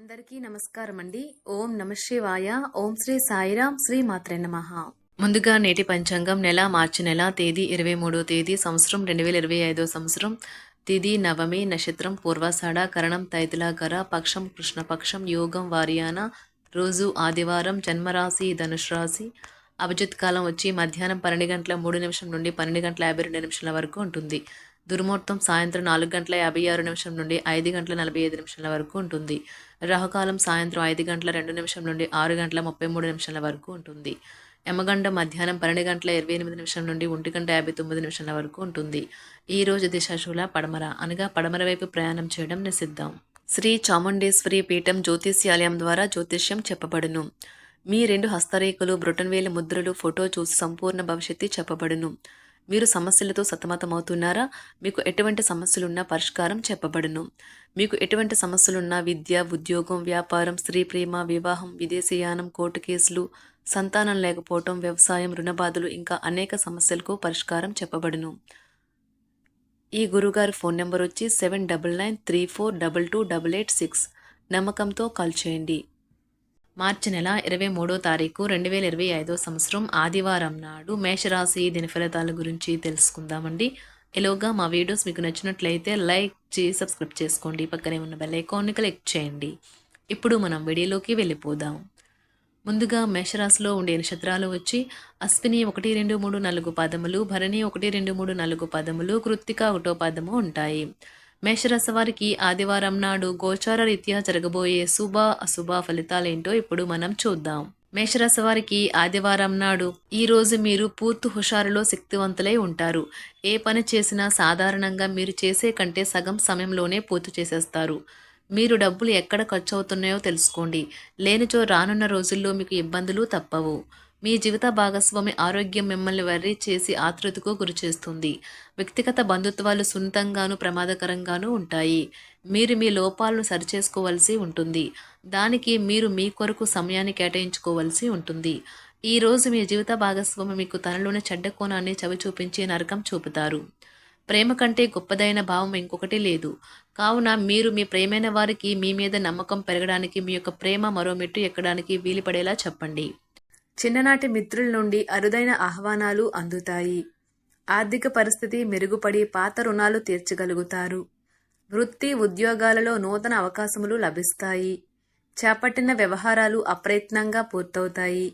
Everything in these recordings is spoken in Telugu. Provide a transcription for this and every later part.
అందరికీ నమస్కారం అండి ఓం నమ శివాయ. ఓం శ్రీ సాయిరాం. శ్రీ మాత్రే నమ. ముందుగా నేటి పంచాంగం నెల మార్చి నెల తేదీ ఇరవై మూడో తేదీ సంవత్సరం రెండు వేల ఇరవై ఐదో సంవత్సరం. తిది నవమి నక్షత్రం పూర్వాషాఢ కరణం తైతులాకర పక్షం కృష్ణపక్షం యోగం వారియాన. రోజు ఆదివారం జన్మరాశి ధనుష్ రాశి అభిజిత్ కాలం వచ్చి మధ్యాహ్నం పన్నెండు గంటల మూడు నిమిషం నుండి పన్నెండు గంటల యాభై రెండు నిమిషాల వరకు ఉంటుంది. దుర్ముహూర్తం సాయంత్రం నాలుగు గంటల యాభై ఆరు నిమిషం నుండి ఐదు గంటల నలభై ఐదు నిమిషాల వరకు ఉంటుంది. రాహుకాలం సాయంత్రం ఐదు గంటల రెండు నిమిషం నుండి ఆరు గంటల ముప్పై మూడు నిమిషాల వరకు ఉంటుంది. యమగండ మధ్యాహ్నం పన్నెండు గంటల ఇరవై ఎనిమిది నిమిషం నుండి ఒంటి గంట యాభై తొమ్మిది నిమిషాల వరకు ఉంటుంది. ఈ రోజు దిశాశూల పడమర అనగా పడమర వైపు ప్రయాణం చేయడం నిషిద్దాం శ్రీ చాముండేశ్వరి పీఠం జ్యోతిష్యాలయం ద్వారా జ్యోతిష్యం చెప్పబడును. మీ రెండు హస్తరేఖలు బ్రొటన్వేలు ముద్రలు ఫోటో చూసి సంపూర్ణ భవిష్యత్తు చెప్పబడును. మీరు సమస్యలతో సతమతమవుతున్నారా? మీకు ఎటువంటి సమస్యలున్నా పరిష్కారం చెప్పబడును. మీకు ఎటువంటి సమస్యలున్నా విద్య ఉద్యోగం వ్యాపారం స్త్రీ ప్రేమ వివాహం విదేశీయానం కోర్టు కేసులు సంతానం లేకపోవటం వ్యవసాయం రుణబాధలు ఇంకా అనేక సమస్యలకు పరిష్కారం చెప్పబడును. ఈ గురుగారి ఫోన్ నెంబర్ వచ్చి seven double nine three four double two double eight six. నమ్మకంతో కాల్ చేయండి. మార్చి నెల ఇరవై మూడో తారీఖు రెండు వేల ఇరవై ఐదో సంవత్సరం ఆదివారం నాడు మేషరాశి దిన ఫలితాల గురించి తెలుసుకుందామండి. ఎలోగా మా వీడియోస్ మీకు నచ్చినట్లయితే లైక్ చేసి సబ్స్క్రైబ్ చేసుకోండి. పక్కనే ఉన్న బెల్ ఐకాన్ని క్లిక్ చేయండి. ఇప్పుడు మనం వీడియోలోకి వెళ్ళిపోదాం. ముందుగా మేషరాశిలో ఉండే నక్షత్రాలు వచ్చి అశ్విని ఒకటి రెండు మూడు నాలుగు పదములు భరణి ఒకటి రెండు మూడు నాలుగు పదములు కృత్తిక ఒకటో పదము ఉంటాయి. మేషరాశి వారికి ఆదివారం నాడు గోచార రీత్యా జరగబోయే శుభ అశుభ ఫలితాలేంటో ఇప్పుడు మనం చూద్దాం. మేషరాశి వారికి ఆదివారం నాడు ఈ రోజు మీరు పూర్తి హుషారులో శక్తివంతులై ఉంటారు. ఏ పని చేసినా సాధారణంగా మీరు చేసే కంటే సగం సమయంలోనే పూర్తి చేసేస్తారు. మీరు డబ్బులు ఎక్కడ ఖర్చు అవుతున్నాయో తెలుసుకోండి. లేనిచో రానున్న రోజుల్లో మీకు ఇబ్బందులు తప్పవు. మీ జీవిత భాగస్వామి ఆరోగ్యం మిమ్మల్ని వర్రీ చేసి ఆతృతకు గురిచేస్తుంది వ్యక్తిగత బంధుత్వాలు సున్నితంగాను ప్రమాదకరంగానూ ఉంటాయి. మీరు మీ లోపాలను సరిచేసుకోవలసి ఉంటుంది. దానికి మీరు మీ కొరకు సమయాన్ని కేటాయించుకోవలసి ఉంటుంది. ఈ రోజు మీ జీవిత భాగస్వామి మీకు తనలోని చెడ్డ కోణాన్ని చవి చూపించి నరకం చూపుతారు. ప్రేమ కంటే గొప్పదైన భావం ఇంకొకటి లేదు. కావున మీరు మీ ప్రేమైన వారికి మీ మీద నమ్మకం పెరగడానికి మీ యొక్క ప్రేమ మరో మెట్టు ఎక్కడానికి వీలుపడేలా చెప్పండి. చిన్ననాటి మిత్రుల నుండి అరుదైన ఆహ్వానాలు అందుతాయి. ఆర్థిక పరిస్థితి మెరుగుపడి పాత రుణాలు తీర్చగలుగుతారు. వృత్తి ఉద్యోగాలలో నూతన అవకాశములు లభిస్తాయి. చేపట్టిన వ్యవహారాలు అప్రయత్నంగా పూర్తవుతాయి.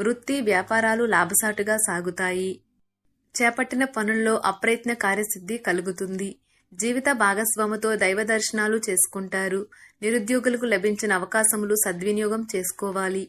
వృత్తి వ్యాపారాలు లాభసాటుగా సాగుతాయి. చేపట్టిన పనుల్లో అప్రయత్న కార్యసిద్ధి కలుగుతుంది. జీవిత భాగస్వామితో దైవ దర్శనాలు చేసుకుంటారు. నిరుద్యోగులకు లభించిన అవకాశములు సద్వినియోగం చేసుకోవాలి.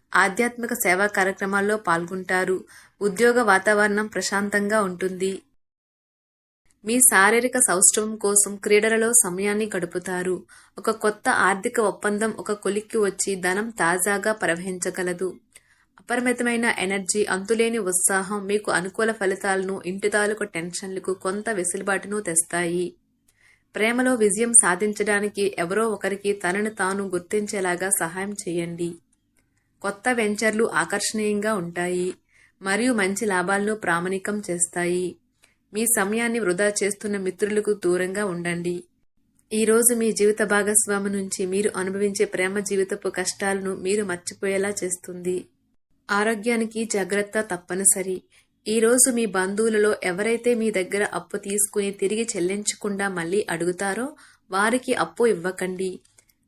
ఆధ్యాత్మిక సేవా కార్యక్రమాల్లో పాల్గొంటారు. ఉద్యోగ వాతావరణం ప్రశాంతంగా ఉంటుంది. మీ శారీరక సౌష్ఠవం కోసం క్రీడలలో సమయాన్ని గడుపుతారు. ఒక కొత్త ఆర్థిక ఒప్పందం ఒక కొలిక్కి వచ్చి ధనం తాజాగా ప్రవహించగలదు. అపరిమితమైన ఎనర్జీ అంతులేని ఉత్సాహం మీకు అనుకూల ఫలితాలను ఇంటి తాలూకు టెన్షన్లకు కొంత వెసులుబాటును తెస్తాయి. ప్రేమలో విజయం సాధించడానికి ఎవరో ఒకరికి తనను తాను గుర్తించేలాగా సహాయం చేయండి. కొత్త వెంచర్లు ఆకర్షణీయంగా ఉంటాయి మరియు మంచి లాభాలను ప్రామాణికం చేస్తాయి. మీ సమయాన్ని వృధా చేస్తున్న మిత్రులకు దూరంగా ఉండండి. ఈరోజు మీ జీవిత భాగస్వామి నుంచి మీరు అనుభవించే ప్రేమ జీవితపు కష్టాలను మీరు మర్చిపోయేలా చేస్తుంది. ఆరోగ్యానికి జాగ్రత్త తప్పనిసరి. ఈ రోజు మీ బంధువులలో ఎవరైతే మీ దగ్గర అప్పు తీసుకుని తిరిగి చెల్లించకుండా మళ్ళీ అడుగుతారో వారికి అప్పు ఇవ్వకండి.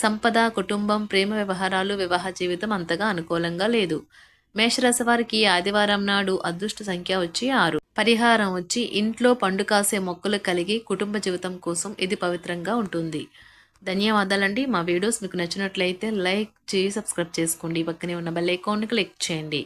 సంపద కుటుంబం ప్రేమ వ్యవహారాలు వివాహ జీవితం అంతగా అనుకూలంగా లేదు. మేషరాశి వారికి ఆదివారం నాడు అదృష్ట సంఖ్య వచ్చి ఆరు. పరిహారం వచ్చి ఇంట్లో పండు కాసే మొక్కలు కలిగి కుటుంబ జీవితం కోసం ఇది పవిత్రంగా ఉంటుంది. ధన్యవాదాలండి. మా వీడియోస్ మీకు నచ్చినట్లయితే లైక్ చేసి సబ్స్క్రైబ్ చేసుకోండి. పక్కనే ఉన్న బెల్ ఐకాన్ని క్లిక్ చేయండి.